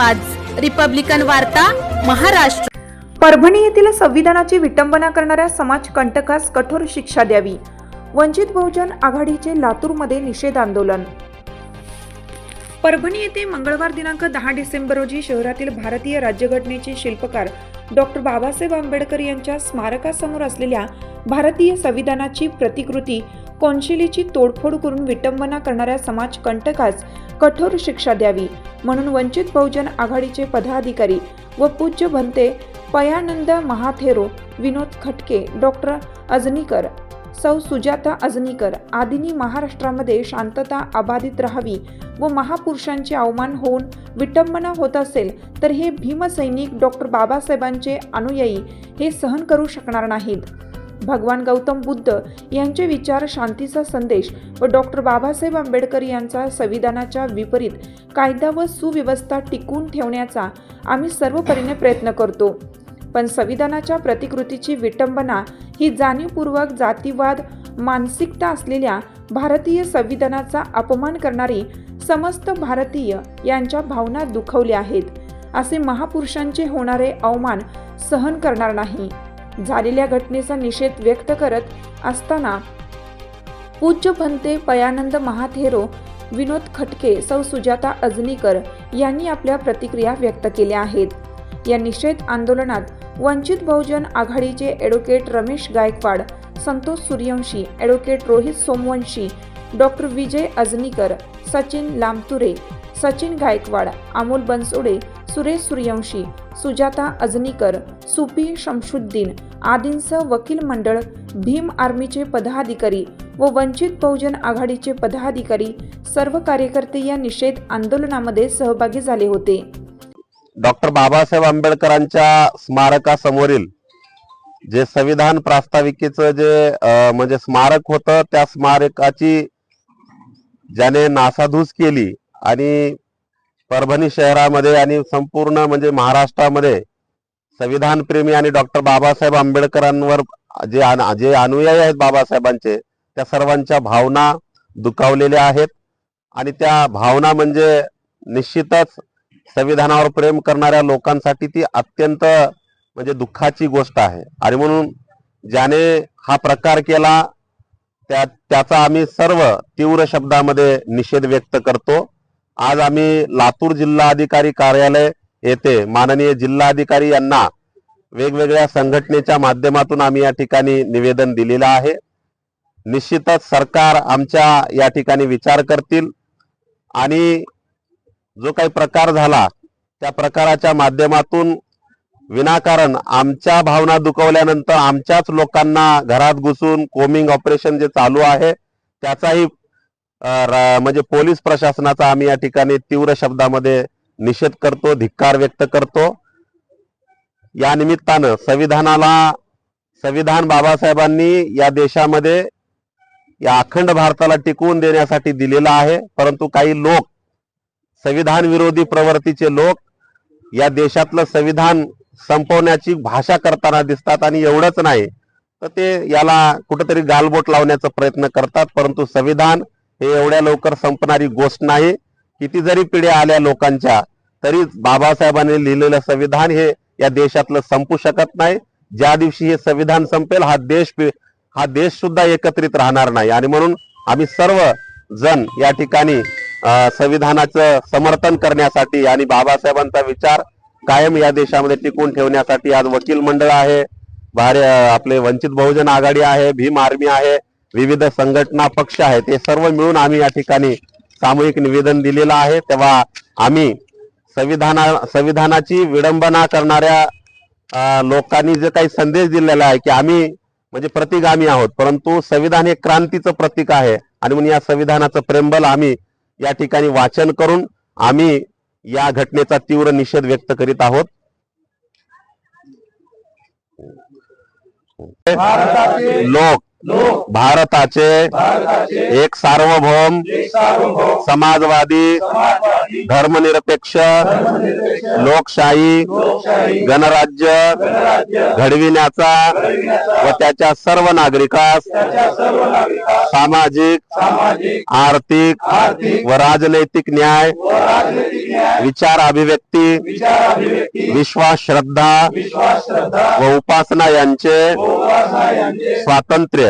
आवाज. रिपब्लिकन वार्ता महाराष्ट्र. परभणी येथील संविधानाची विटंबना करणाऱ्या समाजकंटकास कठोर शिक्षा द्यावी. वंचित बहुजन आघाडीचे लातूरमध्ये निषेध आंदोलन. परभणी येथे मंगळवार दिनांक दहा डिसेंबर रोजी शहरातील भारतीय राज्यघटनेचे शिल्पकार डॉक्टर बाबासाहेब आंबेडकर यांच्या स्मारकासमोर असलेल्या भारतीय संविधानाची प्रतिकृती कौन्शिलीची तोडफोड करून विटंबना करणाऱ्या समाजकंटकास कठोर शिक्षा द्यावी म्हणून वंचित बहुजन आघाडीचे पदाधिकारी व पूज्य भंते पयानंद महाथेरो विनोद खटके डॉक्टर अजनीकर सौ सुजाता अजनीकर आदींनी महाराष्ट्रामध्ये शांतता अबाधित राहावी व महापुरुषांचे अवमान होऊन विटंबना होत असेल तर हे भीमसैनिक डॉक्टर बाबासाहेबांचे अनुयायी हे सहन करू शकणार नाहीत. भगवान गौतम बुद्ध यांचे विचार शांतीचा संदेश व डॉक्टर बाबासाहेब आंबेडकर यांचा संविधानाच्या विपरीत कायदा व सुव्यवस्था टिकवून ठेवण्याचा आम्ही सर्वपरीने प्रयत्न करतो. पण संविधानाच्या प्रतिकृतीची विटंबना ही जाणीवपूर्वक जातीवाद मानसिकता असलेल्या भारतीय संविधानाचा अपमान करणारी समस्त भारतीय यांच्या भावना दुखवल्या आहेत. असे महापुरुषांचे होणारे अवमान सहन करणार नाही. झालेल्या घटनेचा निषेध व्यक्त करत असताना पूज्य भंते पयानंद महाथेरो विनोद खटके सौ सुजाता अजनीकर यांनी आपल्या प्रतिक्रिया व्यक्त केल्या आहेत. या निषेध आंदोलनात वंचित बहुजन आघाडीचे advocate Ramesh Gaikwad Santosh Suryavanshi advocate Rohit Somvanshi doctor Vijay Ajanikar Sachin Lamture Sachin Gaikwad Amol Bansode Suresh Suryavanshi Sujata Ajanikar soupy Shamshuddin आदींसह वकील मंडळ भीम आर्मीचे पदाधिकारी व वंचित बहुजन आघाडीचे पदाधिकारी सर्व कार्यकर्ते या निषेध आंदोलनामध्ये सहभागी झाले होते. डॉक्टर बाबासाहेब आंबेडकरांच्या स्मारकासमोरील जे संविधान प्रास्ताविकेचं जे अं, म्हणजे स्मारक होतं त्या स्मारकाची ज्याने नासाधूस केली आणि परभणी शहरामध्ये आणि संपूर्ण म्हणजे महाराष्ट्रामध्ये संविधान प्रेमी आणि डॉक्टर बाबासाहेब आंबेडकरांवर जे जे अनुयायी आहेत बाबासाहेबांचे त्या सर्वांच्या भावना दुखावलेल्या आहेत. आणि त्या भावना म्हणजे निश्चितच संविधानावर प्रेम करणाऱ्या लोकांसाठी ती अत्यंत म्हणजे दुःखाची गोष्ट आहे. आणि म्हणून ज्याने हा प्रकार केला त्या त्याचा आम्ही सर्व तीव्र शब्दामध्ये निषेध व्यक्त करतो. आज आम्ही लातूर जिल्हाधिकारी कार्यालय येथे माननीय जिल्हाधिकारी यांना वेगवेगळ्या संघटनेच्या माध्यमातून आम्ही या ठिकाणी निवेदन दिलेलं आहे. निश्चितच सरकार आमच्या या ठिकाणी विचार करतील आणि जो काही प्रकार झाला त्या प्रकाराच्या माध्यमातून विनाकारण आमच्या भावना दुखवल्यानंतर आमच्याच लोकांना घरात घुसून कोमिंग ऑपरेशन जे चालू आहे त्याचाही म्हणजे पोलीस प्रशासनाचा आम्ही या ठिकाणी तीव्र शब्दामध्ये निषेध करतो धिक्कार व्यक्त करतो. या निमित्तानं संविधानाला संविधान बाबासाहेबांनी या देशामध्ये या अखंड भारताला टिकवून देण्यासाठी दिलेला आहे. परंतु काही लोक संविधान विरोधी प्रवृत्तीचे लोक या देशातलं संविधान संपवण्याची भाषा करताना दिसतात आणि एवढंच नाही. तर ते याला कुठंतरी गालबोट लावण्याचा प्रयत्न करतात परंतु संविधान हे एवढ्या लवकर संपणारी गोष्ट नाही. किती जरी पिढ्या आल्या लोकांच्या तरी बाबासाहेबांनी लिहिलेलं संविधान हे या देशातलं संपू शकत नाही. ज्या दिवशी हे संविधान संपेल हा देश हा देश सुद्धा एकत्रित राहणार नाही. आणि म्हणून आम्ही सर्व जण या ठिकाणी संविधानाचं समर्थन करण्यासाठी आणि बाबासाहेबांचा विचार कायम या देशामध्ये टिकून ठेवण्यासाठी आज वकील मंडळ आहे. भारे आपले वंचित बहुजन आघाडी आहे भीम आर्मी आहे. विविध संघटना पक्ष आहेत हे सर्व मिळून आम्ही या ठिकाणी सामूहिक निवेदन दिलेलं आहे. तेव्हा आम्ही संविधाना संविधानाची विडंबना करणाऱ्या लोकांनी जे काही संदेश दिलेला आहे की आम्ही म्हणजे प्रतिगामी आहोत परंतु संविधान हे क्रांतीचं प्रतीक आहे आणि म्हणून या संविधानाचं प्रेमबल आम्ही या ठिकाणी वाचन करून आम्ही या घटनेचा तीव्र निषेध व्यक्त करीत आहोत. लोक भारताचे एक सार्वभौम समाजवादी धर्मनिरपेक्ष लोकशाही गणराज्य घडविण्याचा व त्याच्या सर्व नागरिकास सामाजिक आर्थिक व राजनैतिक न्याय विचार अभिव्यक्ती विश्वास श्रद्धा व उपासना यांचे स्वातंत्र्य.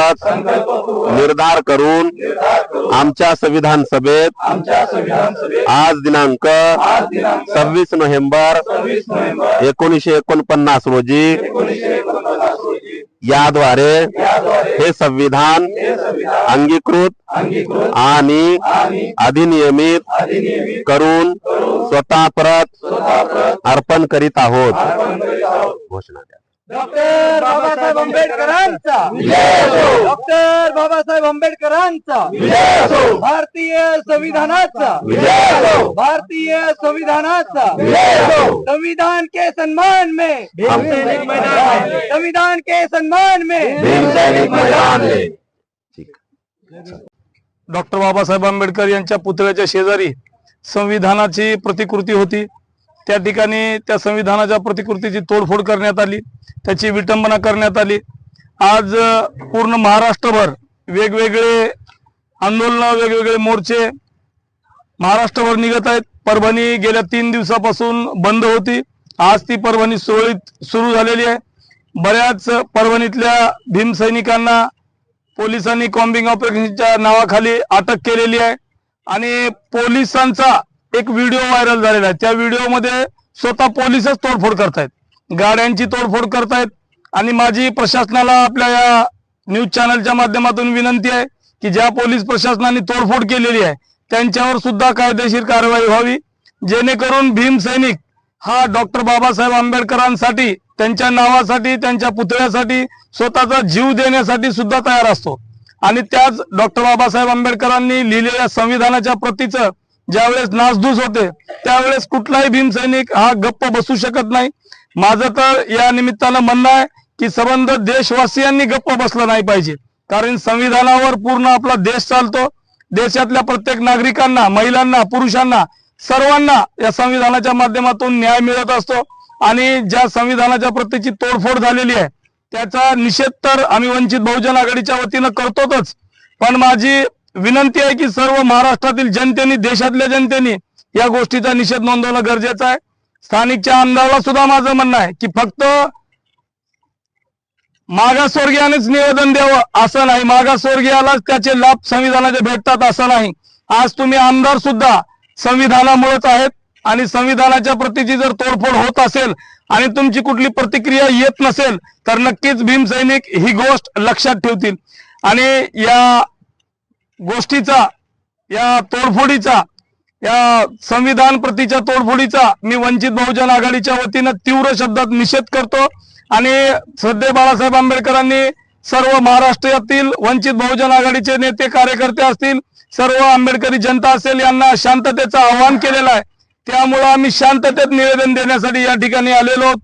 अंतर्गत निर्धार करून आमच्या संविधान सभेत आज दिनांक सव्वीस नोव्हेंबर एकोणीसशे एकोणपन्नास रोजी याद्वारे हे संविधान अंगीकृत आणि अधिनियमित करून स्वतः परत अर्पण करीत आहोत. घोषणा द्या. डॉक्टर बाबासाहेब आंबेडकरांचा. डॉक्टर बाबासाहेब आंबेडकरांचा. भारतीय संविधानाचा. भारतीय संविधानाचा. संविधान के सम्मान में हम- संविधान के सम्मान में भीमसैनिक मैदान में डॉक्टर बाबासाहेब आंबेडकर यांच्या पुतळ्याच्या शेजारी संविधानाची प्रतिकृती होती त्या ठिकाणी त्या संविधानाच्या प्रतिकृतीची तोडफोड करण्यात आली त्याची विटंबना करण्यात आली. आज पूर्ण महाराष्ट्रभर वेगवेगळे आंदोलन वेगवेगळे मोर्चे महाराष्ट्रभर निघत आहेत. परभणी गेल्या तीन दिवसापासून बंद होती. आज ती परभणी सुरळीत सुरू झालेली आहे. बऱ्याच परभणीतल्या भीमसैनिकांना पोलिसांनी कॉम्बिंग ऑपरेशनच्या नावाखाली अटक केलेली आहे. आणि पोलिसांचा एक व्हिडिओ व्हायरल झालेला आहे. त्या व्हिडिओमध्ये स्वतः पोलिसच तोडफोड करतायत. गाड्यांची तोडफोड करतायत. आणि माझी प्रशासनाला आपल्या या न्यूज चॅनलच्या माध्यमातून विनंती आहे की ज्या पोलीस प्रशासनाने तोडफोड केलेली आहे त्यांच्यावर सुद्धा कायदेशीर कारवाई व्हावी. जेणेकरून भीम सैनिक हा डॉक्टर बाबासाहेब आंबेडकरांसाठी त्यांच्या नावासाठी त्यांच्या पुतळ्यासाठी स्वतःचा जीव देण्यासाठी सुद्धा तयार असतो. आणि त्याच डॉक्टर बाबासाहेब आंबेडकरांनी लिहिलेल्या संविधानाच्या प्रतीचं ज्यावेळेस नासधूस होते त्यावेळेस कुठलाही भीमसैनिक हा गप्प बसू शकत नाही. माझं तर या निमित्तानं म्हणणं आहे की संबंध देशवासियांनी गप्प बसलं नाही पाहिजे. कारण संविधानावर पूर्ण आपला देश चालतो. देशातल्या प्रत्येक नागरिकांना महिलांना पुरुषांना सर्वांना या संविधानाच्या माध्यमातून न्याय मिळत असतो. आणि ज्या संविधानाच्या प्रतीची तोडफोड झालेली आहे त्याचा निषेध तर आम्ही वंचित बहुजन आघाडीच्या वतीनं करतोच पण माझी विनंती आहे की सर्व महाराष्ट्रातील जनतेने देशातल्या जनतेने या गोष्टीचा निषेध नोंदवणं गरजेचं आहे. स्थानिकच्या आमदाराला सुद्धा माझं म्हणणं आहे की फक्त मागासवर्गीयानेच निवेदन द्यावं असं नाही. मागासवर्गीयालाच त्याचे लाभ संविधानाचे भेटतात असं नाही. आज तुम्ही आमदार सुद्धा संविधानामुळेच आहेत आणि संविधानाच्या प्रतीची जर तोडफोड होत असेल आणि तुमची कुठली प्रतिक्रिया येत नसेल तर नक्कीच भीमसैनिक ही गोष्ट लक्षात ठेवतील. आणि या गोष्टीचा या तोडफोडीचा या संविधान प्रतीच्या तोडफोडीचा मी वंचित बहुजन आघाडीच्या वतीनं तीव्र शब्दात निषेध करतो. आणि सध्या बाळासाहेब आंबेडकरांनी सर्व महाराष्ट्रातील वंचित बहुजन आघाडीचे नेते कार्यकर्ते असतील सर्व आंबेडकरी जनता असेल यांना शांततेचं आवाहन केलेलं आहे. त्यामुळं आम्ही शांततेत निवेदन देण्यासाठी या ठिकाणी आलेलो आहोत.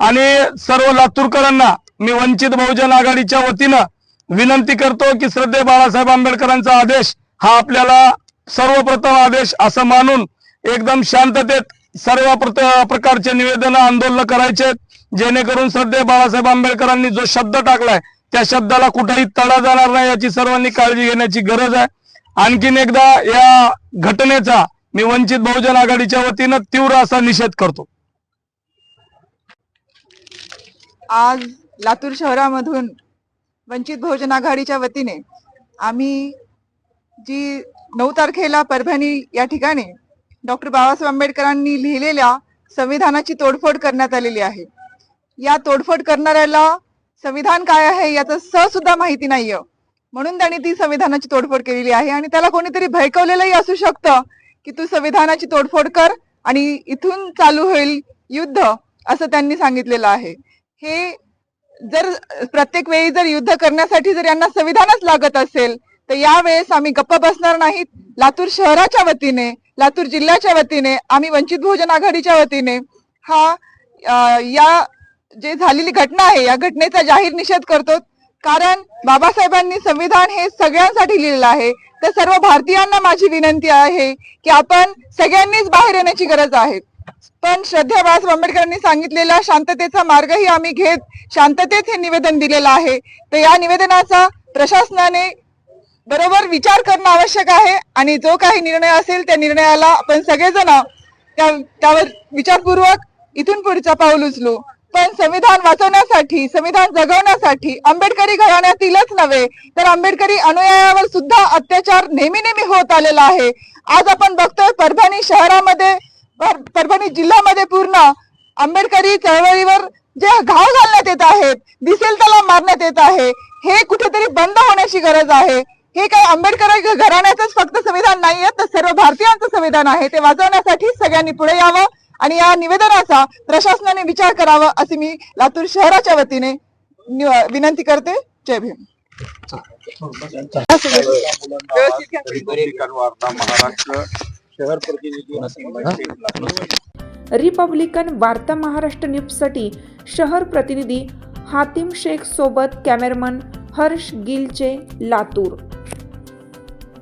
आणि सर्व लातूरकरांना मी वंचित बहुजन आघाडीच्या वतीनं विनंती करतो की श्रद्धे बाळासाहेब आंबेडकरांचा आदेश हा आपल्याला सर्वप्रथम आदेश असं मानून एकदम शांततेत सर्व प्रकारचे निवेदन आंदोलन करायचे. जेणेकरून श्रद्धे बाळासाहेब आंबेडकरांनी जो शब्द टाकलाय त्या शब्दाला कुठेही तडा जाणार नाही याची सर्वांनी काळजी घेण्याची गरज आहे. आणखीन एकदा या घटनेचा मी वंचित बहुजन आघाडीच्या वतीनं तीव्र असा निषेध करतो. आज लातूर शहरामधून वंचित बहुजन आघाडीच्या वतीने आम्ही जी नऊ तारखेला परभणी या ठिकाणी डॉक्टर बाबासाहेब आंबेडकरांनी लिहिलेल्या संविधानाची तोडफोड करण्यात आलेली आहे. या तोडफोड करणाऱ्याला संविधान काय आहे याचं सहसुद्धा माहिती नाहीये. म्हणून त्यांनी ती संविधानाची तोडफोड केलेली आहे आणि त्याला कोणीतरी भयकवलेलंही असू शकतं की तू संविधानाची तोडफोड कर आणि इथून चालू होईल युद्ध असं त्यांनी सांगितलेलं आहे. हे जर प्रत्येक वेळी जर युद्ध करण्यासाठी जर यांना संविधानच लागत असेल तर यावेळेस आम्ही गप्प बसणार नाहीत. लातूर शहराच्या वतीने लातूर जिल्ह्याच्या वतीने आम्ही वंचित बहुजन आघाडीच्या वतीने हा या जे झालेली घटना आहे या घटनेचा जाहीर निषेध करतो. कारण बाबासाहेबांनी संविधान हे सगळ्यांसाठी लिहिलेलं आहे. तर सर्व भारतीयांना माझी विनंती आहे की आपण सगळ्यांनीच बाहेर येण्याची गरज आहे. पण श्रद्धा बाळासाहेब आंबेडकरांनी सांगितलेला शांततेचा मार्गही आम्ही घेत शांततेत हे निवेदन दिलेलं आहे. तर या निवेदनाचा प्रशासनाने बरोबर विचार करणं आवश्यक आहे आणि जो काही निर्णय असेल त्या निर्णयाला आपण सगळेजण त्या त्यावर विचारपूर्वक इथून पुढचा पाऊल उचलू. पण संविधान वाचवण्यासाठी संविधान जगवण्यासाठी आंबेडकरी घराण्यातीलच नव्हे तर आंबेडकरी अनुयायावर सुद्धा अत्याचार नेहमी नेहमी होत आलेला आहे. आज आपण बघतोय परभणी शहरामध्ये परभणी जिल्ह्यामध्ये पूर्ण आंबेडकरी चळवळीवर जे घाव घालण्यात येत आहेत दिसेल त्याला मारण्यात येत आहे हे कुठेतरी बंद होण्याची गरज आहे. हे काय आंबेडकर घराण्याचंच फक्त संविधान नाहीये तर सर्व भारतीयांचं संविधान आहे ते वाचवण्यासाठी सगळ्यांनी पुढे यावं आणि या निवेदनाचा प्रशासनाने विचार करावा अशी मी लातूर शहराच्या वतीने नि- विनंती करते. जय भीम. रिपब्लिकन वार्ता महाराष्ट्र न्यूजसाठी शहर प्रतिनिधी हातिम शेख सोबत कॅमेरमन हर्ष गिलचे लातूर